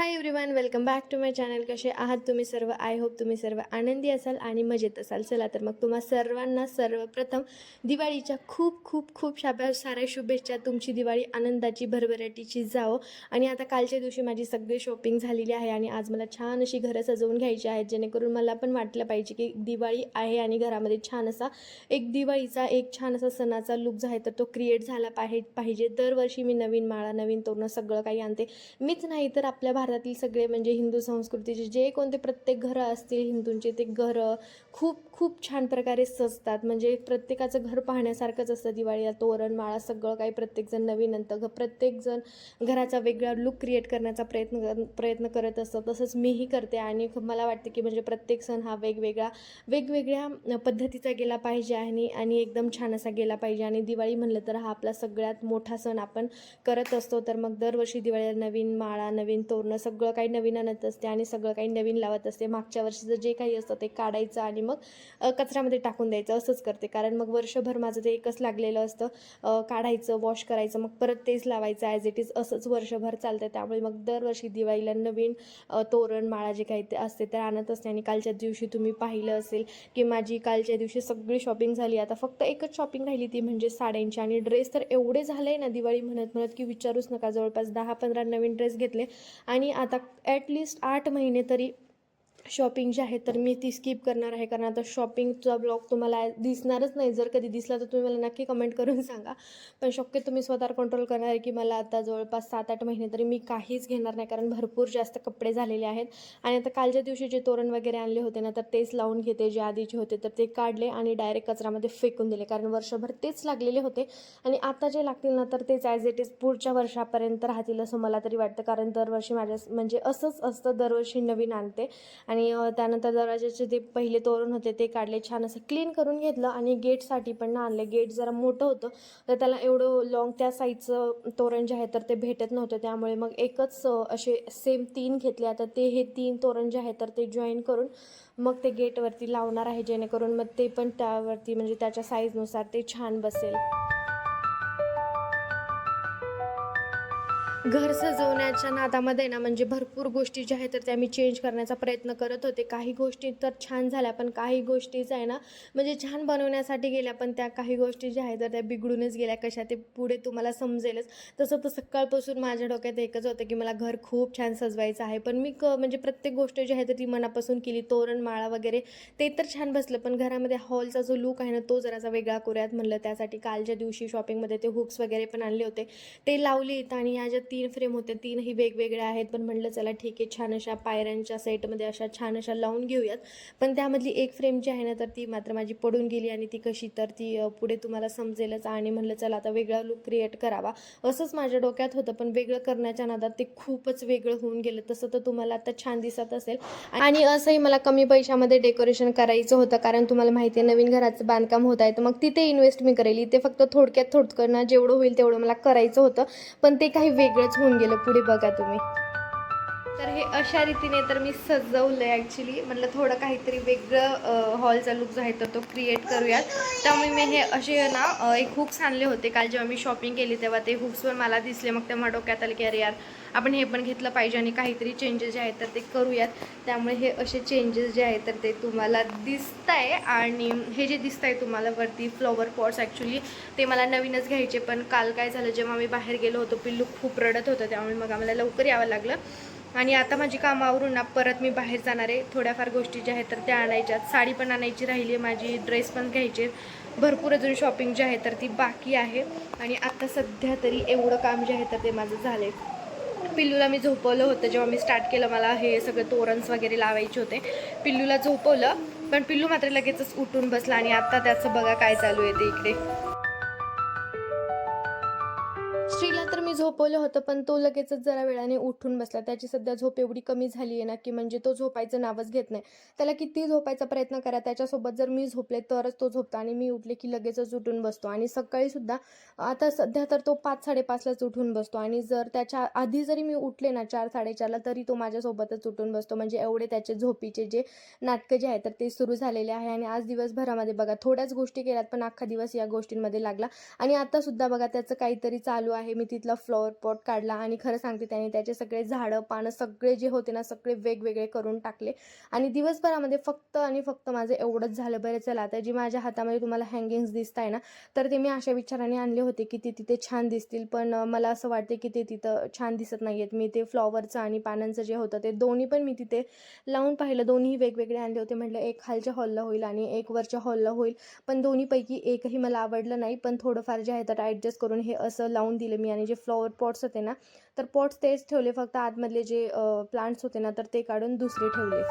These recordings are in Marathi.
Hi everyone welcome back to my channel कसे आहात तुम्ही सर्व? आय होप तुम्ही सर्व आनंदी असाल आणि मजेत असाल. चला तर मग तुम्हा सर्वांना सर्वप्रथम दिवाळीच्या खूप खूप खूप शाब्या साऱ्या शुभेच्छा. तुमची दिवाळी आनंदाची भरभराटीची जावो. आणि आता कालच्या दिवशी माझी सगळी शॉपिंग झालेली आहे आणि आज मला छान अशी घरं सजवून घ्यायची आहेत जेणेकरून मला पण वाटलं पाहिजे की दिवाळी आहे आणि घरामध्ये छान असा एक दिवाळीचा एक छान असा सणाचा लुक जो आहे तर तो क्रिएट झाला पाहि पाहिजे. दरवर्षी मी नवीन माळा नवीन तोरणं सगळं काही आणते. मीच नाही तर आपल्या भारतातील सगळे म्हणजे हिंदू संस्कृतीचे जे कोणते प्रत्येक घरं असतील हिंदूंचे ते घरं खूप खूप छान प्रकारे सजतात. म्हणजे प्रत्येकाचं घर पाहण्यासारखंच असतं. दिवाळीला तोरण माळा सगळं काही प्रत्येकजण नवीन आणतं. घ प्रत्येकजण घराचा वेगळा लुक क्रिएट करण्याचा प्रयत्न कर प्रयत्न करत असतं. तसंच मीही करते आणि मला वाटते की म्हणजे प्रत्येक सण हा वेगवेगळा वेगवेगळ्या पद्धतीचा गेला पाहिजे आणि आणि एकदम छान असा गेला पाहिजे. आणि दिवाळी म्हणलं तर हा आपला सगळ्यात मोठा सण आपण करत असतो. तर मग दरवर्षी दिवाळीला नवीन माळा नवीन तोरण सगळं काही नवीन आणत असते आणि सगळं काही नवीन लावत असते. मागच्या वर्षीचं जे काही असतं ते काढायचं आणि मग कचऱ्यामध्ये टाकून द्यायचं. असंच करते. कारण मग वर्षभर माझं ते एकच लागलेलं असतं. काढायचं वॉश करायचं मग परत तेच लावायचं ॲज इट इज असंच वर्षभर चालतं त्यामुळे मग दरवर्षी दिवाळीला नवीन तोरण माळा जे काही ते असते ते आणत असते. आणि कालच्या दिवशी तुम्ही पाहिलं असेल की माझी कालच्या दिवशी सगळी शॉपिंग झाली. आता फक्त एकच शॉपिंग राहिली ती म्हणजे साड्यांची. आणि ड्रेस तर एवढे झाले ना दिवाळी म्हणत म्हणत की विचारूच नका. जवळपास दहा पंधरा नवीन ड्रेस घेतले आणि आणि आता ॲटलिस्ट आठ महिने तरी शॉपिंग जी आहे तर मी ती स्किप करणार आहे. कारण आता शॉपिंगचा ब्लॉग तुम्हाला दिसणारच नाही. जर कधी दिसला तर तुम्ही मला नक्की कमेंट करून सांगा. पण शक्य तुम्ही स्वतःवर कंट्रोल करणार आहे की मला आता जवळपास सात आठ महिने तरी मी काहीच घेणार नाही. कारण भरपूर जास्त कपडे झालेले आहेत. आणि आता कालच्या दिवशी जे तोरण वगैरे आणले होते ना तर तेच लावून घेते. जे आधीचे होते तर ते काढले आणि डायरेक्ट कचऱ्यामध्ये फेकून दिले. कारण वर्षभर तेच लागलेले होते. आणि आता जे लागतील ना तर तेच ॲज इट इज पुढच्या वर्षापर्यंत राहतील असं मला तरी वाटतं. कारण दरवर्षी माझ्या म्हणजे असंच असतं दरवर्षी नवीन आणते. आणि आणि त्यानंतर दरवाजाचे जे पहिले तोरण होते ते काढले. छान असं क्लीन करून घेतलं आणि गेटसाठी पण ना आणले. गेट जरा मोठं होतं तर त्याला एवढं लॉंग त्या साईजचं तोरण जे आहे तर ते भेटत नव्हतं. त्यामुळे मग एकच असे सेम तीन घेतले. आता ते हे तीन तोरण जे आहे तर ते जॉईन करून मग ते गेटवरती लावणार आहे जेणेकरून मग ते पण त्यावरती म्हणजे त्याच्या साईजनुसार ते छान बसेल. घर सजवण्याच्या नादामध्ये ना म्हणजे भरपूर गोष्टी ज्या आहेत तर त्या मी चेंज करण्याचा प्रयत्न करत होते. काही गोष्टी तर छान झाल्या पण काही गोष्टीच आहे ना म्हणजे छान बनवण्यासाठी गेल्या पण त्या काही गोष्टी ज्या आहेत तर त्या बिघडूनच गेल्या कशा ते पुढे तुम्हाला समजेलच. तसं तर सकाळपासून माझ्या डोक्यात एकच होतं की मला घर खूप छान सजवायचं आहे पण मी क म्हणजे प्रत्येक गोष्ट जी आहे तर ती मनापासून केली. तोरण माळा वगैरे ते तर छान बसलं पण घरामध्ये हॉलचा जो लुक आहे ना तो जरासा वेगळा करूयात म्हणलं. त्यासाठी कालच्या दिवशी शॉपिंगमध्ये ते हुक्स वगैरे पण आणले होते. ते लावले आणि ह्या ज्या तीन फ्रेम होते तीनही वेगवेगळ्या आहेत. पण म्हटलं चला ठीक आहे छान अशा पायऱ्यांच्या सेटमध्ये अशा छान अशा लावून घेऊयात. पण त्यामधली एक फ्रेम जी आहे ना तर ती मात्र माझी पडून गेली आणि ती कशी तर ती पुढे तुम्हाला समजेलच. आणि म्हणलं चला आता वेगळा लुक क्रिएट करावा. असंच माझ्या डोक्यात होतं पण वेगळं करण्याच्या नादात ते खूपच वेगळं होऊन गेलं. तसं तर तुम्हाला आता छान दिसत असेल. आणि असंही मला कमी पैशामध्ये डेकोरेशन करायचं होतं कारण तुम्हाला माहिती आहे नवीन घराचं बांधकाम होत आहे. तर मग तिथे इन्व्हेस्ट मी करेल. इथे फक्त थोडक्यात थोडकं जेवढं होईल तेवढं मला करायचं होतं. पण ते काही वेगळंच होऊन गेलं पुढे बघा तुम्ही. तर हे अशा रीतीने तर मी सजवलं आहे ॲक्च्युली म्हटलं थोडं काहीतरी वेगळं हॉलचा लुक जो आहे तर तो क्रिएट करूयात. त्यामुळे मी हे असे ना एक हुक्स आणले होते. काल जेव्हा मी शॉपिंग केली तेव्हा ते हुक्स पण मला दिसले. मग तेव्हा डोक्यात आले की अरे यार आपण हे पण घेतलं पाहिजे आणि काहीतरी चेंजेस जे आहेत तर ते करूयात. त्यामुळे हे असे चेंजेस जे आहेत तर ते तुम्हाला दिसत आहे आणि हे जे दिसत आहे तुम्हाला वरती फ्लॉवर पॉट्स ॲक्च्युली ते मला नवीनच घ्यायचे. पण काल काय झालं जेव्हा मी बाहेर गेलो होतो पिल्लू खूप रडत होतं. त्यामुळे मग आम्हाला लवकर यावं लागलं. आणि आता माझी कामावरून आवरून ना परत मी बाहेर जाणार आहे. थोड्याफार गोष्टी ज्या आहेत तर त्या आणायच्यात साडी पण आणायची राहिली आहे. माझी ड्रेस पण घ्यायचे भरपूर अजून शॉपिंग जी आहे तर ती बाकी आहे. आणि आता सध्या तरी एवढं काम जे आहे तर ते माझं झालं आहे पिल्लूला मी झोपवलं होतं जेव्हा मी स्टार्ट केलं. मला हे सगळे तोरन्स वगैरे लावायचे होते. पिल्लूला झोपवलं पण पिल्लू मात्र लगेचच उठून बसला आणि आत्ता त्याचं बघा काय चालू आहे ते इकडे. झोपवलं होतं पण तो लगेचच जरा वेळाने उठून बसला. त्याची सध्या झोप एवढी कमी झाली आहे ना की म्हणजे तो झोपायचं नावच घेत नाही. त्याला किती झोपायचा प्रयत्न करा त्याच्यासोबत जर मी झोपले तरच तो झोपतो आणि मी उठले की लगेचच उठून बसतो. आणि सकाळी सुद्धा आता सध्या तर तो पाच साडेपाचलाच उठून बसतो. आणि जर त्याच्या आधी जरी मी उठले ना चार साडेचारला तरी तो माझ्यासोबतच उठून बसतो. म्हणजे एवढे त्याचे झोपीचे जे नाटकं जे आहेत तर ते सुरू झालेले आहे. आणि आज दिवसभरामध्ये बघा थोड्याच गोष्टी केल्यात पण अख्खा दिवस या गोष्टींमध्ये लागला. आणि आता सुद्धा बघा त्याचं काहीतरी चालू आहे. मी तिथला फ्लॉ फ्लॉवर पॉट काढला आणि खरं सांगते त्याने त्याचे सगळे झाडं पानं सगळे जे होते ना सगळे वेगवेगळे करून टाकले. आणि दिवसभरामध्ये फक्त आणि फक्त माझं एवढंच झालं. बरं चला आता जी माझ्या हातामध्ये तुम्हाला हँगिंग्स दिसत आहे ना तर ते मी अशा विचाराने आणले होते की ते तिथे छान दिसतील. पण मला असं वाटते की ते तिथं छान दिसत नाही आहेत मी ते फ्लॉवरचं आणि पानांचं जे होतं ते दोन्ही पण मी तिथे लावून पाहिलं. दोन्ही वेगवेगळे आणले होते. म्हटलं एक खालच्या हॉलला होईल आणि एक वरच्या हॉलला होईल. पण दोन्हीपैकी एकही मला आवडलं नाही. पण थोडंफार जे आहे तर ॲडजस्ट करून हे असं लावून दिलं मी आणि जे फ्लॉवर पॉट्स होते ना तर पॉट्स तेच ठेवले फक्त आतमधले जे प्लांट्स होते ना तर ते काढून दुसरे ठेवले.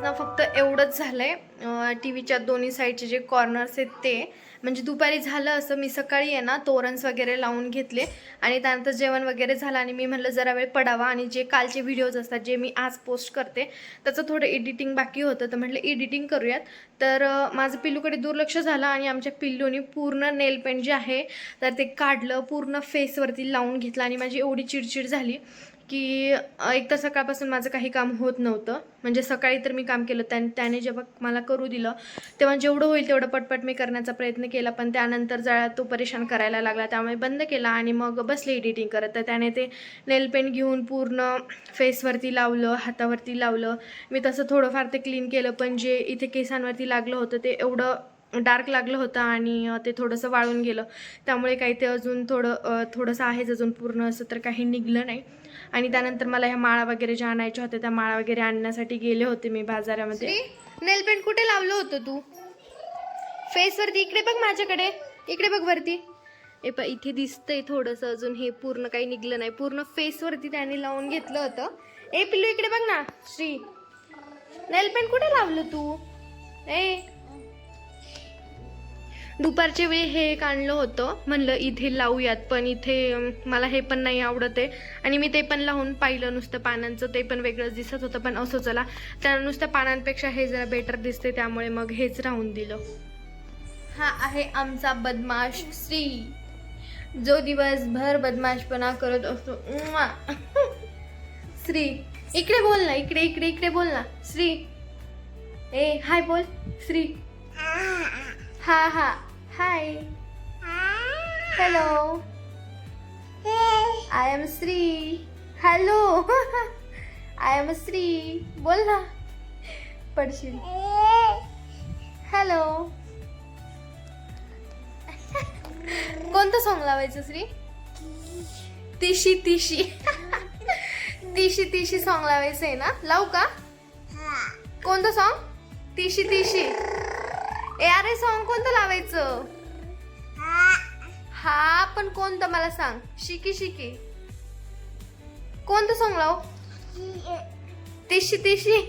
आज ना फक्त एवढंच झालं आहे टी व्हीच्या दोन्ही साईडचे जे कॉर्नर्स आहेत ते. म्हणजे दुपारी झालं असं मी सकाळी आहे ना तोरन्स वगैरे लावून घेतले. आणि त्यानंतर जेवण वगैरे झालं आणि मी म्हटलं जरा वेळ पडावा आणि जे कालचे व्हिडिओज असतात जे मी आज पोस्ट करते त्याचं थोडं एडिटिंग बाकी होतं. तर म्हटलं एडिटिंग करूयात. तर माझं पिल्लूकडे दुर्लक्ष झालं आणि आमच्या पिल्लूनी पूर्ण नेल पेंट जे आहे तर ते काढलं पूर्ण फेसवरती लावून घेतलं आणि माझी एवढी चिडचिड झाली. की एक तर सकाळपासून माझं काही काम होत नव्हतं. म्हणजे सकाळी तर मी काम केलं त्याने त्याने जेव्हा मला करू दिलं तेव्हा जेवढं होईल तेवढं पटपट मी करण्याचा प्रयत्न केला. पण त्यानंतर जरा तो परेशान करायला लागला त्यामुळे बंद केला आणि मग बसले एडिटिंग करत. तर त्याने ते नेल पेंट घेऊन पूर्ण फेसवरती लावलं हातावरती लावलं. मी तसं थोडंफार ते क्लीन केलं पण जे इथे केसांवरती लागलं होतं ते एवढं डार्क लागलं होतं आणि ते थोडंसं वाळून गेलं. त्यामुळे काही ते अजून थोडं थोडंसं आहेच अजून पूर्ण असं तर काही निघलं नाही. आणि त्यानंतर मला ह्या माळा वगैरे ज्या आणायच्या होत्या त्या माळा वगैरे आणण्यासाठी गेले होते मी बाजारामध्ये. नेल पेंट कुठे लावलं होतं तू? फेसवरती इकडे बघ माझ्याकडे. इकडे बघ वरती. ए प इथे दिसतंय थोडंसं अजून हे पूर्ण काही निघलं नाही. पूर्ण फेसवरती त्याने लावून घेतलं होतं. ए पिल्लू इकडे बघ ना. श्री नेल पेंट कुठे लावलं तू? ए दुपारच्या वेळी हे एक आणलं होतं. म्हणलं इथे लावूयात पण इथे मला हे पण नाही आवडत आहे. आणि मी ते पण लावून पाहिलं नुसतं पानांचं ते पण वेगळंच दिसत होतं पण असं चला. त्या नुसतं पानांपेक्षा हे जरा बेटर दिसते त्यामुळे मग हेच राहून दिलं. हा आहे आमचा बदमाश श्री. जो दिवसभर बदमाशपणा करत असतो. श्री इकडे बोल ना इकडे इकडे इकडे बोल ना. श्री. ए हाय बोल श्री. हा हा. Hi hello I am Shri hello I am Shri बोल ना. पडशील. हॅलो कोणतं सॉंग लावायचं श्री तिशी तिशी. तिशी तिशी सॉंग लावायचं आहे ना? लावू का? कोणतं सॉंग तिशी तिशी. ए अरे सॉंग कोणतं लावायचं? हा पण कोणतं मला सांग. शिकी शिकी. कोणतं सॉंग लाव? तिशी तिशी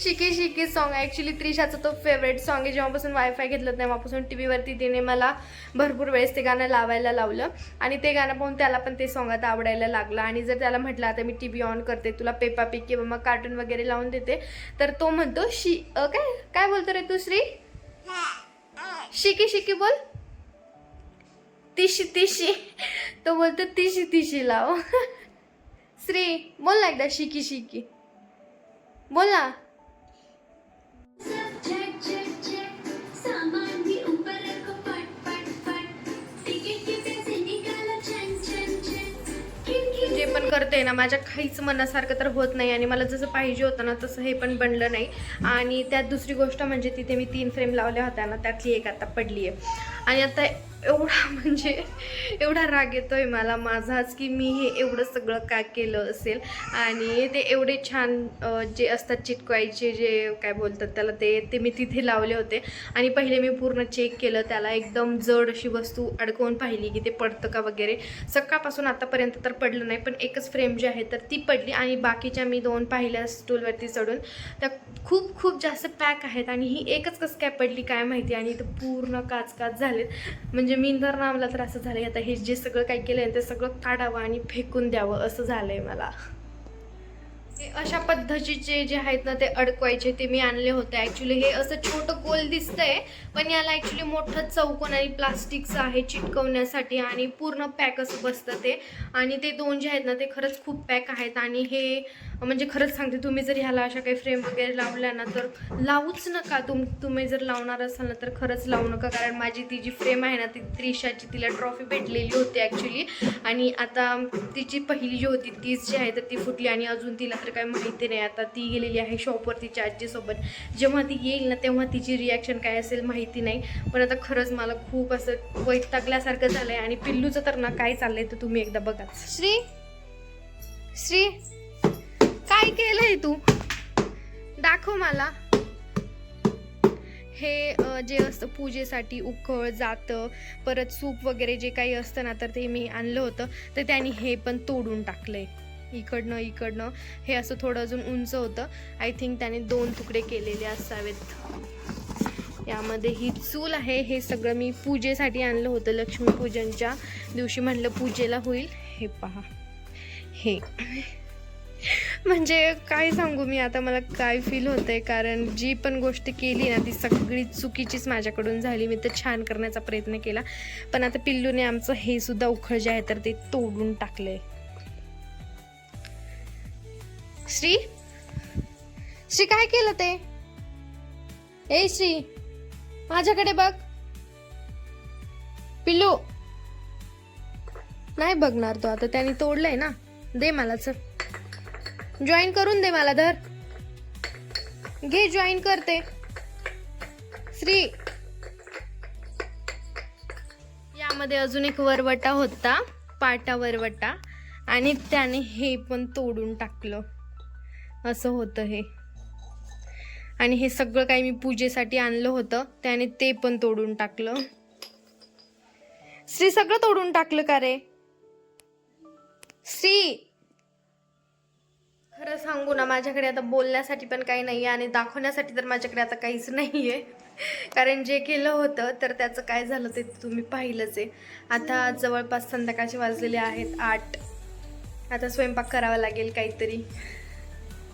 शिकी शिकी सॉंग ॲक्च्युली त्रिशाचं तो फेवरेट सॉंग आहे. जेव्हापासून वायफाय घेतलं तेव्हापासून टी व्हीवरती तिने मला भरपूर वेळेस ते गाणं लावायला लावलं. आणि ते गाणं पाहून त्याला पण ते सॉंग आता आवडायला लागलं. आणि जर त्याला म्हटलं आता मी टी व्ही ऑन करते तुला पेपा पिक किंवा मग कार्टून वगैरे लावून देते तर तो म्हणतो शी काय काय बोलतो रे तू श्री? शिकी शिकी बोल. तिशी तिशी. तो बोलतो तिशी तिशी लाव. श्री बोल ना एकदा शिकी शिकी. बोल ना. करते ना माझ्या काहीच मनासारखं तर होत नाही आणि मला जसं पाहिजे होतं ना तसं हे पण बनलं नाही. आणि त्यात दुसरी गोष्ट म्हणजे तिथे मी तीन फ्रेम लावल्या होत्या ना त्यातली एक आता पडली आहे आणि आता एवढा म्हणजे एवढा राग येतोय मला माझाच की मी हे एवढं सगळं का केलं असेल? आणि ते एवढे छान जे असतात चिटकवायचे जे काय बोलतात त्याला ते ते मी तिथे लावले होते. आणि पहिले मी पूर्ण चेक केलं त्याला एकदम जड अशी वस्तू अडकवून पाहिली की ते पडतं का वगैरे. सकाळपासून आतापर्यंत तर पडलं नाही पण एकच फ्रेम जी आहे तर ती पडली आणि बाकीच्या मी दोन पाहिल्या स्टूलवरती चढून. त्या खूप खूप जास्त पॅक आहेत आणि ही एकच कसं काय पडली काय माहिती आणि इथं पूर्ण काच काच झालेत. म्हणजे म्हणजे मी तर ना मला तर असं झालं आता हे जे सगळं काय केलं ते सगळं काढावं आणि फेकून द्यावं असं झालंय मला. हे अशा पद्धतीचे जे आहेत ना ते अडकवायचे ते मी आणले होते. ॲक्च्युली हे असं छोटं गोल दिसतंय पण याला ॲक्च्युली मोठं चौकोन आणि प्लास्टिकचं आहे चिटकवण्यासाठी आणि पूर्ण पॅक असं बसतं ते. आणि ते दोन जे आहेत ना ते खरंच खूप पॅक आहेत. आणि हे म्हणजे खरंच सांगते तुम्ही जर ह्याला अशा काही फ्रेम वगैरे लावल्या ना तर लावूच नका. तुम तुम्ही जर लावणार असाल ना तर खरंच लावू नका. कारण माझी ती जी फ्रेम आहे ना ती त्रिशाची तिला ट्रॉफी भेटलेली होती ॲक्च्युली आणि आता तिची पहिली जी होती तीच जी आहे तर ती फुटली आणि अजून तिला तर काय माहिती नाही. आता ती गेलेली आहे शॉपवर तिच्या आजीसोबत जेव्हा ती येईल ना तेव्हा तिची रिॲक्शन काय असेल माहिती नाही. पण आता खरंच मला खूप असं वैतागल्यासारखं झालं आहे आणि पिल्लूचं तर ना काय चाललंय तर तुम्ही एकदा बघा. श्री श्री काय केलंय तू? दाखव मला. हे जे असतं पूजेसाठी उखळ जातं परत सूप वगैरे जे काही असतं ना तर ते मी आणलं होतं. तर त्यांनी हे पण तोडून टाकलंय. इकडनं इकडनं. हे असं थोडं अजून उंच होतं. आय थिंक त्याने दोन तुकडे केलेले असावेत. यामध्ये ही चूल आहे. हे सगळं मी पूजेसाठी आणलं होतं. लक्ष्मीपूजनच्या दिवशी म्हणलं पूजेला होईल. हे पहा. हे. म्हणजे काय सांगू मी? आता मला काय फील होतंय? कारण जी पण गोष्ट केली ना ती सगळी चुकीचीच माझ्याकडून झाली. मी तर छान करण्याचा प्रयत्न केला. पण आता पिल्लूने आमचं हे सुद्धा उखळ जे आहे तर ते तोडून टाकलं आहे श्री? श्री काय केलं ते? ए श्री माझ्याकडे बघ. पिल्लू. नाही बघणार तो आता त्याने तोडलंय ना. दे मला चल. जॉईन करून दे मला धर. घे जॉईन करते. श्री. यामध्ये अजून एक वरवटा होता पाटा वरवटा आणि त्याने हे पण तोडून टाकलं. असं होतं हे. आणि हे सगळं काही मी पूजेसाठी आणलं होतं त्याने ते पण तोडून टाकलं. श्री सगळं तोडून टाकलं का रे? श्री! खरं सांगू ना माझ्याकडे आता बोलण्यासाठी पण काही नाही आहे आणि दाखवण्यासाठी तर माझ्याकडे आता काहीच नाही आहे कारण जे केलं होतं तर त्याचं काय झालं ते तुम्ही पाहिलंच आहे. आता जवळपास संध्याकाळचे वाजलेले आहेत आठ. आता स्वयंपाक करावा लागेल काहीतरी.